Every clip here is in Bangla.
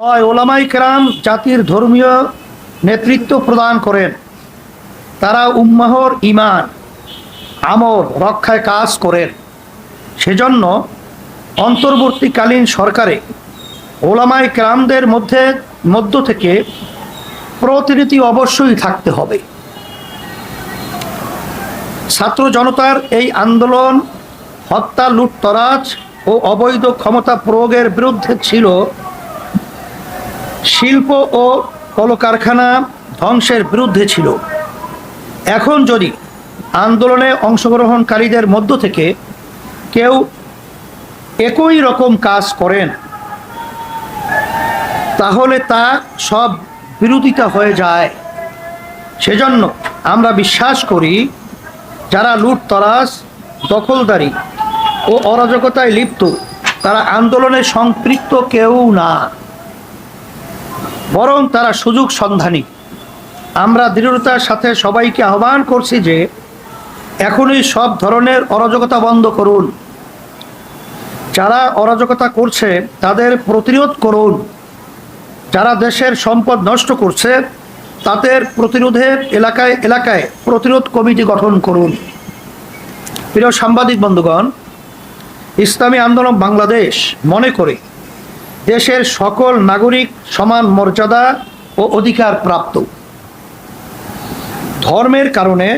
নয়, ওলামাই কেরাম জাতির ধর্মীয় নেতৃত্ব প্রদান করেন। তারা উম্মাহর ইমান আমল, রক্ষায় কাজ করেন। সেজন্য অন্তর্বর্তীকালীন সরকারে ওলামাই কেরামদের মধ্যে, মধ্য থেকে প্রতিনিধি অবশ্যই থাকতে হবে। ছাত্র জনতার এই আন্দোলন, হত্যা, লুটতরাজ ও অবৈধ ক্ষমতা প্রয়োগের বিরুদ্ধে ছিল শিল্প ও কলকারখানা ধ্বংসের বিরুদ্ধে ছিল। এখন যদি আন্দোলনে অংশগ্রহণকারীদের মধ্য থেকে কেউ একই রকম কাজ করেন, তাহলে তা সব বিরোধিতা হয়ে যায়। সেজন্য আমরা বিশ্বাস করি, যারা লুটতরাজ, দখলদারি ও অরাজকতায় লিপ্ত, তারা আন্দোলনে সম্পৃক্ত কেউ না। বরং তারা সুযোগ সন্ধানী। আমরা দৃঢ়তার সাথে সবাইকে আহ্বান করছি যে, এখনই সব ধরনের অরাজকতা বন্ধ করুন। যারা অরাজকতা করছে, তাদের প্রতিরোধ করুন। যারা দেশের সম্পদ নষ্ট করছে, তাদের প্রতিরোধের এলাকায় এলাকায় প্রতিরোধ কমিটি গঠন করুন। প্রিয় সাংবাদিক বন্ধুগণ, ইসলামী আন্দোলন বাংলাদেশ মনে করে দেশের সকল নাগরিক সমান মর্যাদা ও অধিকার প্রাপ্ত। ধর্মের কারণে,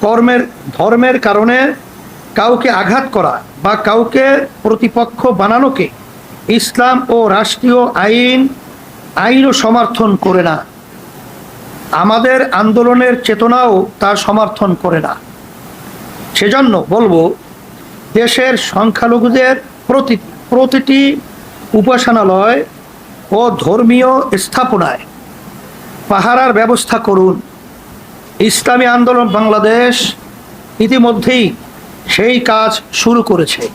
কর্মের, ধর্মের কারণে কাউকে আঘাত করা বা কাউকে প্রতিপক্ষ বানানোকে ইসলাম ও রাষ্ট্রীয় আইন আইনও সমর্থন করে না। আমাদের আন্দোলনের চেতনাও তা সমর্থন করে না। সেজন্য বলব, দেশের সংখ্যালঘুদের প্রতি, প্রতিটি উপাসনালয় ও ধর্মীয় স্থাপনায়। পাহারার ব্যবস্থা করুন। ইসলামী আন্দোলন বাংলাদেশ ইতিমধ্যেই সেই কাজ শুরু করেছে।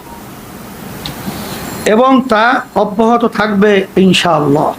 এবং তা অব্যাহত থাকবে ইনশাআল্লাহ।